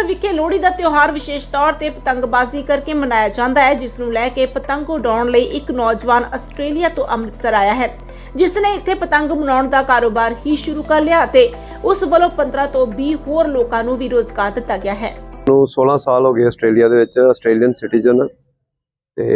ਅੰਮ੍ਰਿਤਸਰ ਵਿਖੇ ਲੋਹੜੀ ਦਾ ਤਿਉਹਾਰ ਵਿਸ਼ੇਸ਼ ਤੌਰ ਤੇ ਪਤੰਗਬਾਜ਼ੀ ਕਰਕੇ ਮਨਾਇਆ ਜਾਂਦਾ ਹੈ ਜਿਸ ਨੂੰ ਲੈ ਕੇ ਪਤੰਗ ਉਡਾਉਣ ਲਈ ਇੱਕ ਨੌਜਵਾਨ ਆਸਟ੍ਰੇਲੀਆ ਤੋਂ ਅੰਮ੍ਰਿਤਸਰ ਆਇਆ ਹੈ। ਜਿਸ ਨੇ ਇੱਥੇ ਪਤੰਗ ਬਣਾਉਣ ਦਾ ਕਾਰੋਬਾਰ ਹੀ ਸ਼ੁਰੂ ਕਰ ਲਿਆ ਤੇ ਉਸ ਵੱਲੋਂ 15 ਤੋਂ 20 ਹੋਰ ਲੋਕਾਂ ਨੂੰ ਵੀ ਰੋਜ਼ਗਾਰ ਦਿੱਤਾ ਗਿਆ ਹੈ। ਨੂੰ 16 ਸਾਲ ਹੋ ਗਏ ਆਸਟ੍ਰੇਲੀਆ ਦੇ ਵਿੱਚ ਆਸਟ੍ਰੇਲੀਅਨ ਸਿਟੀਜ਼ਨ ਤੇ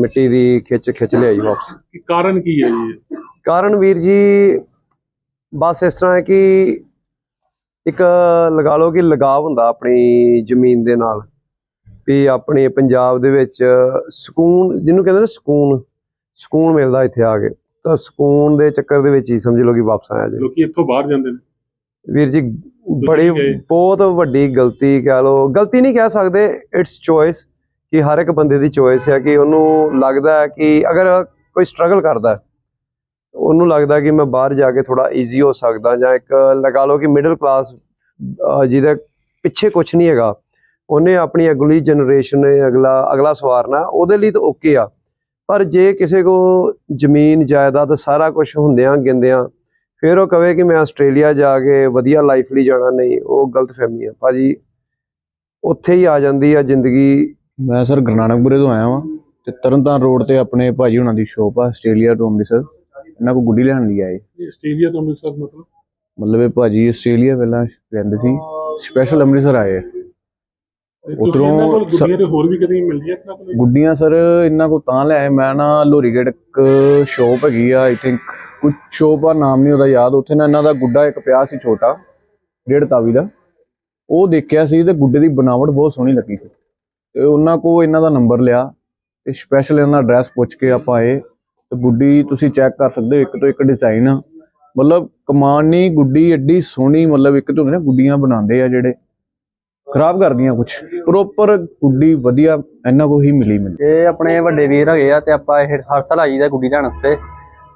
ਮਿੱਟੀ ਦੀ ਖਿੱਚ ਖਿੱਚ ਲਿਆਈ ਵਾਪਸ। ਕਾਰਨ ਕੀ ਹੈ ਜੀ ਕਾਰਨ ਵੀਰ ਜੀ ਬਸ ਇਸ ਤਰ੍ਹਾਂ ਹੈ ਕਿ ਇੱਕ ਲਗਾ ਲਓ ਕਿ ਲਗਾਵ ਹੁੰਦਾ ਆਪਣੀ ਜ਼ਮੀਨ ਦੇ ਨਾਲ ਵੀ ਆਪਣੇ ਪੰਜਾਬ ਦੇ ਵਿੱਚ ਸਕੂਨ ਜਿਹਨੂੰ ਕਹਿੰਦੇ ਨੇ ਸਕੂਨ ਸਕੂਨ ਮਿਲਦਾ ਇੱਥੇ ਆ ਕੇ। ਤਾਂ ਸਕੂਨ ਦੇ ਚੱਕਰ ਦੇ ਵਿੱਚ ਹੀ ਸਮਝ ਲਓ ਕਿ ਵਾਪਸ ਆਇਆ ਜੀ। ਲੋਕੀ ਇੱਥੋਂ ਬਾਹਰ ਜਾਂਦੇ ਨੇ। ਵੀਰ ਜੀ ਬੜੀ। ਬਹੁਤ ਵੱਡੀ ਗਲਤੀ ਕਹਿ ਲਓ। ਗਲਤੀ ਨਹੀਂ ਕਹਿ ਸਕਦੇ ਇਟਸ ਚੋਇਸ ਕਿ ਹਰ ਇੱਕ ਬੰਦੇ ਦੀ ਚੋਇਸ ਹੈ ਕਿ ਉਹਨੂੰ ਲੱਗਦਾ ਹੈ ਕਿ ਅਗਰ ਕੋਈ ਸਟਰਗਲ ਕਰਦਾ ਹੈ, ਉਹਨੂੰ ਲੱਗਦਾ ਕਿ ਮੈਂ ਬਾਹਰ ਜਾ ਕੇ ਥੋੜਾ ਈਜ਼ੀ ਹੋ ਸਕਦਾ ਜਾਂ ਇੱਕ ਲਗਾ ਲਓ ਕਿ ਮਿਡਲ ਕਲਾਸ ਜਿਹਦੇ ਪਿੱਛੇ ਕੁਝ ਨਹੀਂ ਹੈਗਾ। ਉਹਨੇ ਆਪਣੀ ਅਗਲੀ ਜਨਰੇਸ਼ਨ ਨੇ ਅਗਲਾ ਅਗਲਾ ਸਵਾਰਨਾ, ਉਹਦੇ ਲਈ ਤਾਂ ਓਕੇ ਆ। ਪਰ ਜੇ ਕਿਸੇ ਕੋ ਜ਼ਮੀਨ, ਜਾਇਦਾਦ ਸਾਰਾ ਕੁਝ ਹੁੰਦਿਆਂ ਗਿੰਦਿਆਂ ਫਿਰ ਉਹ ਕਵੇ ਕਿ ਮੈਂ ਆਸਟ੍ਰੇਲੀਆ ਜਾ ਕੇ ਵਧੀਆ ਲਾਈਫ ਲਈ ਜਾਣਾ, ਨਹੀਂ, ਉਹ ਗਲਤ ਫਹਿਮੀ ਆ। ਭਾਜੀ, ਉੱਥੇ ਹੀ ਆ ਜਾਂਦੀ ਆ ਜ਼ਿੰਦਗੀ। ਮੈਂ ਸਰ ਗੁਰੂ ਗੁਰਨਾਨਕਪੁਰੇ ਤੋਂ ਆਇਆ ਵਾਂ ਤੇ ਤਰਨਤਾਰਨ ਰੋਡ ਤੇ ਆਪਣੇ ਭਾਜੀ ਹੁਣਾਂ ਦੀ ਸ਼ੋਪ ਆ, ਆਸਟ੍ਰੇਲੀਆ ਟੂ ਅੰਮ੍ਰਿਤਸਰ। ਇਹਨਾਂ ਕੋ ਗੁੱਡੀ ਲੈਣ ਲਈ ਆਏ ਇਹ ਆਸਟ੍ਰੇਲੀਆ ਤੋਂ ਅੰਮ੍ਰਿਤਸਰ ਮਤਲਬ? ਮਤਲਬ ਇਹ ਭਾਜੀ ਆਸਟ੍ਰੇਲੀਆ ਪਹਿਲਾਂ ਰਹਿੰਦੇ ਸੀ। ਸਪੈਸ਼ਲ ਅੰਮ੍ਰਿਤਸਰ ਆਏ ਉੱਧਰੋਂ ਗੁੱਡੀਆਂ ਤੇ ਹੋਰ ਵੀ ਕਦੀ ਮਿਲਦੀਆਂ ਇਹਨਾਂ ਕੋਲ? ਗੁੱਡੀਆਂ ਸਰ ਇਹਨਾਂ ਕੋ ਤਾਂ ਲੈ ਆਏ। ਮੈਂ ਨਾ ਲੋਰੀਗੇਟ ਇੱਕ ਸ਼ੋਪ ਹੈਗੀ ਆ ਆਈ ਥਿੰਕ ਕੁਝ ਸ਼ੋਪ ਆ ਨਾਮ ਨਹੀਂ ਉਹਦਾ ਯਾਦ। ਉੱਥੇ ਨਾ ਇਹਨਾਂ ਦਾ ਗੁੱਡਾ ਇੱਕ ਪਿਆ ਸੀ ਛੋਟਾ ਡੇਢ ਤਾਵੀ ਦਾ। ਉਹ ਦੇਖਿਆ ਸੀ ਤੇ ਗੁੱਡੇ ਦੀ ਬਣਾਵਟ ਬਹੁਤ ਸੋਹਣੀ ਲੱਗੀ ਸੀ। ਤੇ ਉਹਨਾਂ ਕੋ ਇਹਨਾਂ ਦਾ ਨੰਬਰ ਲਿਆ ਤੇ ਸਪੈਸ਼ਲ ਇਹਨਾਂ ਦਾ ਐਡਰੈਸ ਪੁੱਛ ਕੇ ਆਪਾਂ ਆਏ ਤੇ ਗੁੱਡੀ ਤੁਸੀਂ ਚੈੱਕ ਕਰ ਸਕਦੇ ਹੋ ਇੱਕ ਤੋਂ ਇੱਕ ਡਿਜ਼ਾਈਨ ਆ। ਮਤਲਬ ਕਮਾਨ ਨਹੀਂ ਗੁੱਡੀ ਐਡੀ ਸੋਹਣੀ ਮਤਲਬ ਇੱਕ ਤੋਂ ਨਾ ਗੁੱਡੀਆਂ ਬਣਾਉਂਦੇ ਆ ਜਿਹੜੇ ਖਰਾਬ ਕਰਦੀਆਂ ਕੁਝ ਪ੍ਰੋਪਰ ਗੁੱਡੀ ਵਧੀਆ ਇਹਨਾਂ ਕੋ ਹੀ ਮਿਲੀ ਮੈਨੂੰ। ਇਹ ਆਪਣੇ ਵੱਡੇ ਵੀਰ ਹੈਗੇ ਆ ਤੇ ਆਪਾਂ ਇਹ ਹਰ ਸਾਲ ਆਈਦਾ ਗੁੱਡੀ ਲੈਣ ਵਾਸਤੇ।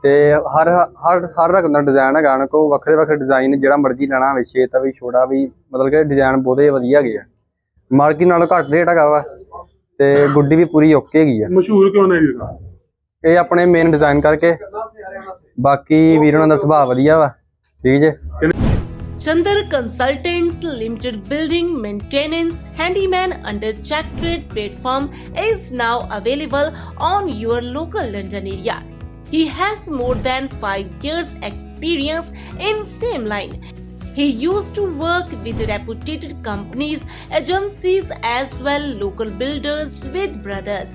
ਤੇ ਹਰ ਹਰ ਹਰ ਰਕਮ ਦਾ ਡਿਜ਼ਾਈਨ ਹੈਗਾ ਨਾ ਕੋ ਵੱਖਰੇ ਵੱਖਰੇ ਡਿਜ਼ਾਈਨ ਜਿਹੜਾ ਮਰਜ਼ੀ ਲੈਣਾ ਹੋਵੇ ਛੇਤਾ ਵੀ ਛੋਟਾ ਵੀ ਮਤਲਬ ਕਿ ਡਿਜ਼ਾਈਨ ਬਹੁਤੇ ਵਧੀਆ ਹੈਗੇ ਆ। ਮਾਰਕੀਟ ਨਾਲੋਂ ਘੱਟ ਰੇਟ ਹੈਗਾ ਵਾ ਤੇ ਗੁੱਡੀ ਵੀ ਪੂਰੀ ਓਕੇ ਹੈਗੀ ਆ। ਮਸ਼ਹੂਰ ਕਿਉਂ ਨੇ ਜੀ ਇਹ ਆਪਣੇ ਮੇਨ ਡਿਜ਼ਾਈਨ ਕਰਕੇ ਬਾਕੀ ਵੀਰ ਉਹਨਾਂ ਦਾ ਸੁਭਾਅ ਵਧੀਆ ਵਾ ਠੀਕ ਜੇ Chandar Consultants Limited Building Maintenance Handyman under Check Trade platform is now available on your local London area. He has more than 5 years experience in same line. He used to work with reputed companies, agencies as well local builders with brothers.